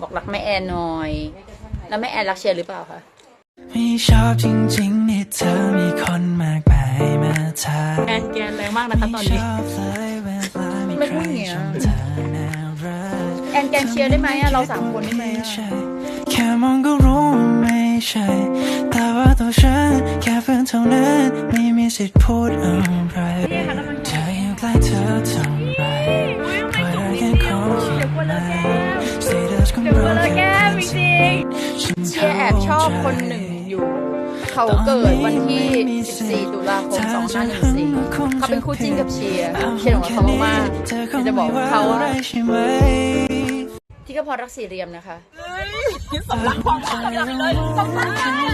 บอกรักแม่แอนหน่อย แล้วแม่แอนรักเชียร์หรือเปล่าคะไม่ชอบจริงๆที่เธอมีคนมากมายมาทักแอนแกนแรงมากนะคะตอนนี้ชอบเลยเวลามีไม่ใคพูรดอย่างเงี้ยชมเธอน่ารักแอนแกนเชียร์ได้ไหมอะเราสามคนได้ไหมอะใช่แค่มองก็รู้ว่าไม่ใช่ แต่ว่าตัวฉันแค่เพื่อนเท่านั้นไม่มีสิทธิ์พูดอะไรเธออยู่ใกล้เธอทำ Status ของเราแค่เพื่อนสนิทฉันเชียร์แอบชอบคนหนึ่งอยู่ เขาเกิดวันที่ 14 ตุลาคม 2514 เขาเป็นคู่จิ้นกับเชียร์เชียร์ของเขามากๆเชียร์จะบอกเขาว่าใช่ไหมที่ก็พอรักสี่เหลี่ยมนะคะสำลักความรักเลยสำลัก